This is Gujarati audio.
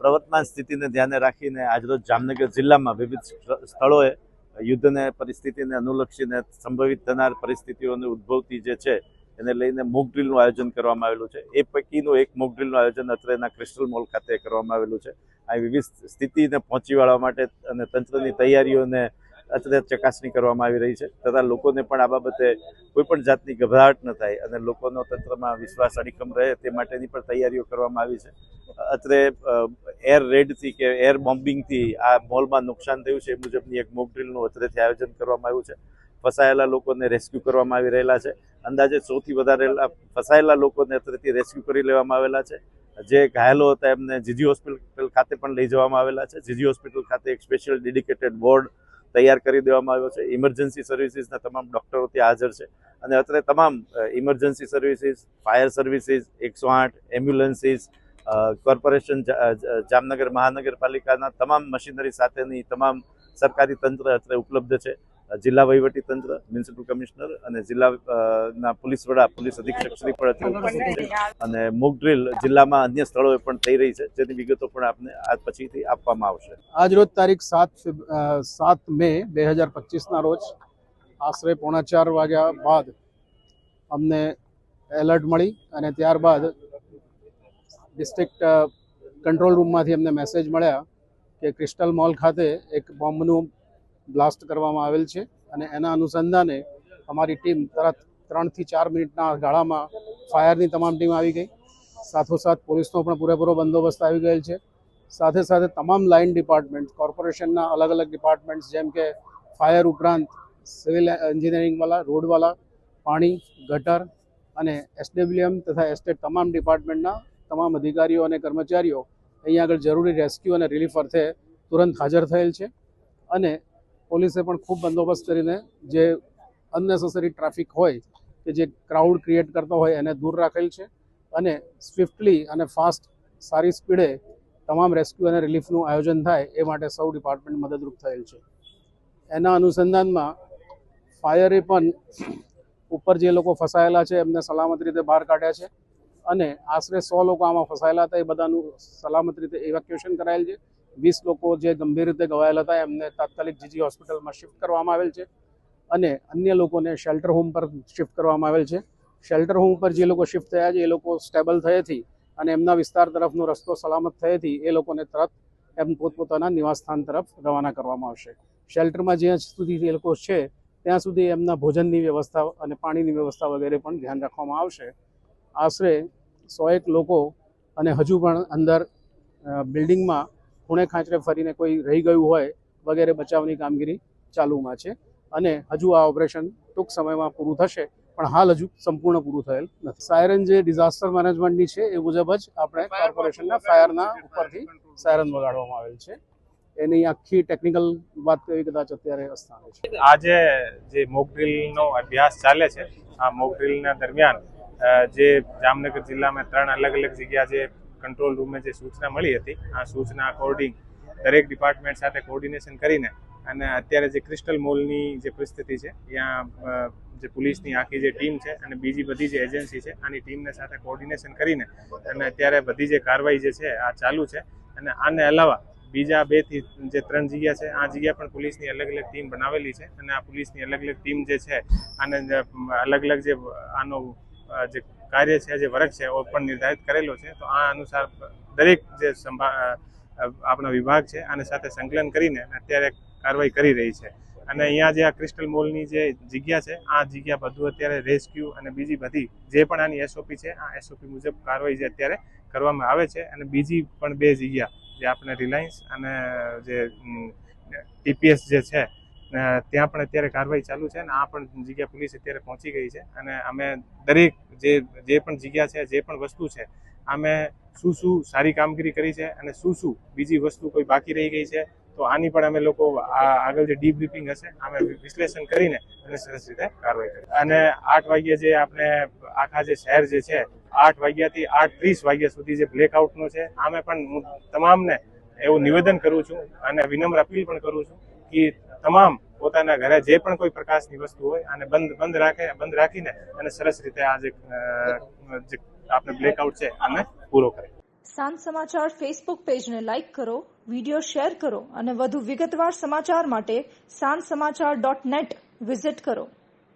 પ્રવર્તમાન સ્થિતિને ધ્યાને રાખીને આજરોજ જામનગર જિલ્લામાં વિવિધ સ્થ- સ્થળોએ યુદ્ધને પરિસ્થિતિને અનુલક્ષીને સંભવિત થનાર પરિસ્થિતિઓની ઉદ્ભવતી જે છે, એને લઈને મોક ડ્રીલનું આયોજન કરવામાં આવેલું છે. એ પૈકીનું એક મોક ડ્રીલનું આયોજન અત્રેના ક્રિસ્ટલ મોલ ખાતે કરવામાં આવેલું છે. આ વિવિધ સ્થિતિને પહોંચી વળવા માટે અને તંત્રની તૈયારીઓને અત્રે ચકાસણી કરવામાં આવી રહી છે તથા લોકોને પણ આ બાબતે કોઈ પણ જાતની ગભરાટ ન થાય અને લોકોનો તંત્રમાં વિશ્વાસ અડીખમ રહે તે માટેની પણ તૈયારીઓ કરવામાં આવી છે. અત્રે એર રેડથી કે એર બોમ્બિંગથી આ મોલમાં નુકસાન થયું છે એ મુજબની એક મોક ડ્રીલનું અત્રેથી આયોજન કરવામાં આવ્યું છે. ફસાયેલા લોકોને રેસ્ક્યુ કરવામાં આવી રહેલા છે. અંદાજે સૌથી વધારે ફસાયેલા લોકોને અત્રેથી રેસ્ક્યુ કરી લેવામાં આવેલા છે. જે ઘાયલો હતા એમને જીજી હોસ્પિટલ ખાતે પણ લઈ જવામાં આવેલા છે. જીજી હોસ્પિટલ ખાતે એક સ્પેશિયલ ડેડિકેટેડ વોર્ડ તૈયાર કરી દેવામાં આવ્યો છે. ઇમરજન્સી સર્વિસીસના તમામ ડૉક્ટરો ત્યાં હાજર છે. અને અત્યારે તમામ ઇમરજન્સી સર્વિસીસ ફાયર સર્વિસીસ એકસો આઠ એમ્બ્યુલન્સીસ કોર્પોરેશન જામનગર મહાનગરપાલિકાના તમામ મશીનરી સાથેની તમામ સરકારી તંત્ર અત્યારે ઉપલબ્ધ છે. જિલ્લા વહીવટી તંત્ર, મ્યુનિસિપલ કમિશનર અને જિલ્લા પોલીસ વડા, પોલીસ અધિક્ષક શ્રી પણ અત્યારે અને મોક ડ્રીલ જિલ્લામાં અન્ય સ્થળોએ પણ થઈ રહી છે. જેની વિગતો પણ આપને આ પછીથી આપવામાં આવશે. આજ રોજ તારીખ સાત સાત મે બે હજાર પચીસના રોજ આશરે પોણા ચાર વાગ્યા બાદ અમને એલર્ટ મળી અને ત્યારબાદ ડિસ્ટ્રિક્ટ કંટ્રોલ રૂમમાંથી અમને મેસેજ મળ્યા કે ક્રિસ્ટલ મોલ ખાતે એક બોમ્બનું બ્લાસ્ટ કરવામાં આવેલ છે અને એના અનુસંધાને અમારી ટીમ તરત ત્રણથી ચાર મિનિટના ગાળામાં ફાયરની તમામ ટીમ આવી ગઈ. સાથોસાથ પોલીસનો પણ પૂરેપૂરો બંદોબસ્ત આવી ગયેલ છે. સાથે સાથે તમામ લાઇન ડિપાર્ટમેન્ટ, કોર્પોરેશનના અલગ અલગ ડિપાર્ટમેન્ટ્સ જેમ કે ફાયર ઉપરાંત સિવિલ એન્જિનિયરિંગવાળા રોડવાળા પાણી, ગટર અને એસડબ્લ્યુએમ તથા એસ્ટેટ તમામ ડિપાર્ટમેન્ટના તમામ અધિકારીઓ અને કર્મચારીઓ અહીંયા આગળ જરૂરી રેસ્ક્યુ અને રિલીફ અર્થે તુરંત હાજર થયેલ છે. અને પોલીસે પણ ખૂબ બંદોબસ્ત કરીને જે અનનેસેસરી ટ્રાફિક હોય કે જે ક્રાઉડ ક્રિએટ કરતો હોય એને દૂર રાખેલ છે અને સ્વિફ્ટલી અને ફાસ્ટ સારી સ્પીડે તમામ રેસ્ક્યુ અને રિલીફનું આયોજન થાય એ માટે સૌ ડિપાર્ટમેન્ટ મદદરૂપ થયેલ છે. એના અનુસંધાનમાં ફાયરે પણ ઉપર જે લોકો ફસાયેલા છે એમને સલામત રીતે બહાર કાઢ્યા છે અને આશરે સો લોકો આમાં ફસાયેલા હતા એ બધાનું સલામત રીતે ઇવેક્યુએશન કરાયેલ છે. વીસ લોકો જે ગંભીર રીતે ઘવાયેલા હતા, એમને તાત્કાલિક જીજી હોસ્પિટલમાં શિફ્ટ કરવામાં આવેલ છે અને અન્ય લોકોને શેલ્ટર હોમ પર શિફ્ટ કરવામાં આવેલ છે. શેલ્ટર હોમ પર જે લોકો શિફ્ટ થયા છે, એ લોકો સ્ટેબલ થયેથી અને એમના વિસ્તાર તરફનો રસ્તો સલામત થયેથી એ લોકોને તરત એમ પોતપોતાના નિવાસસ્થાન તરફ રવાના કરવામાં આવશે. શેલ્ટરમાં જ્યાં સુધી એ લોકો છે, ત્યાં સુધી એમના ભોજનની વ્યવસ્થા અને પાણીની વ્યવસ્થા વગેરે પણ ધ્યાન રાખવામાં આવશે. આશરે સો એક લોકો અને હજુ પણ અંદર બિલ્ડિંગમાં ખૂણે ખાંચરે ફરીને કોઈ રહી ગયું હોય વગેરે બચાવની કામગીરી ચાલુમાં છે. અને હજુ આ ઓપરેશન ટૂંક સમયમાં પૂરું થશે પણ હાલ હજુ સંપૂર્ણ પૂરું થયેલ નથી. સાયરન જે ડિઝાસ્ટર મેનેજમેન્ટની છે એ મુજબ જ આપણે કોર્પોરેશનના ફાયરના ઉપરથી સાયરન વગાડવામાં આવેલ છે. એની આખી ટેકનિકલ વાત કરી કદાચ અત્યારે અસ્થાને છે. આજે જે મોક ડ્રીલનો અભ્યાસ ચાલે છે આ મોક ડ્રીલના દરમિયાન જે જામનગર જિલ્લામાં ત્રણ અલગ અલગ જગ્યા જે કંટ્રોલ રૂમે જે સૂચના મળી હતી, આ સૂચના અકોર્ડિંગ દરેક ડિપાર્ટમેન્ટ સાથે કોર્ડિનેશન કરીને અને અત્યારે જે ક્રિસ્ટલ મોલની જે પરિસ્થિતિ છે, ત્યાં જે પોલીસની આખી જે ટીમ છે અને બીજી બધી જે એજન્સી છે, આની ટીમને સાથે કોર્ડિનેશન કરીને અને અત્યારે બધી જે કાર્યવાહી જે છે, આ ચાલુ છે. અને આને અલાવા બીજા બેથી, જે ત્રણ જગ્યા છે, આ જગ્યા પણ પોલીસની અલગ અલગ ટીમ બનાવેલી છે અને આ પોલીસની અલગ અલગ ટીમ જે છે, આને અલગ અલગ જે, આનો જે કાર્ય છે જે વર્ગ છે એ પણ નિર્ધારિત કરેલો છે. તો આ અનુસાર દરેક જે અ, વિભાગ છે આને સાથે સંકલન કરીને અત્યારે કાર્યવાહી કરી રહી છે. અને અહીંયા જે આ ક્રિસ્ટલ મોલની જે જગ્યા છે આ જગ્યા બધું અત્યારે રેસ્ક્યુ અને બીજી બધી જે પણ આની એસઓપી છે આ એસઓપી મુજબ કાર્યવાહી જે અત્યારે કરવામાં આવે છે. અને બીજી પણ બે જગ્યા જે આપણે રિલાયન્સ અને જે ટીપીએસ જે છે ત્યાં પણ અત્યારે કાર્યવાહી ચાલુ છે અને આ પણ જગ્યા પોલીસ અત્યારે પહોંચી ગઈ છે અને અમે દરેક જે જે પણ જગ્યા છે, જે પણ વસ્તુ છે, અમે શું શું સારી કામગીરી કરી છે અને શું શું બીજી વસ્તુ કોઈ બાકી રહી ગઈ છે, તો આની પણ અમે લોકો આગળ જે ડીબ્રીફિંગ હશે, અમે વિશ્લેષણ કરીને અને સરસ રીતે કાર્યવાહી કરી અને આઠ વાગ્યે જે આપણે આખા જે શહેર જે છે, આઠ વાગ્યાથી આઠ ત્રીસ વાગ્યા સુધી જે બ્લેકઆઉટનો છે, આમે પણ હું તમામને એવું નિવેદન કરું છું અને વિનમ્ર અપીલ પણ કરું છું કે તમામ પોતાના ઘરે જે પણ કોઈ પ્રકાશની વસ્તુ હોય, આને બંધ બંધ રાખે બંધ રાખીને અને સરસ રીતે આ જે આપણે બ્લેકઆઉટ છે, આને પૂરો કરે. સાંજ સમાચાર ફેસબુક પેજને લાઇક કરો વીડિયો શેર કરો અને વધુ વિગતવાર સમાચાર માટે સાંજ સમાચાર ડોટ નેટ વિઝિટ કરો.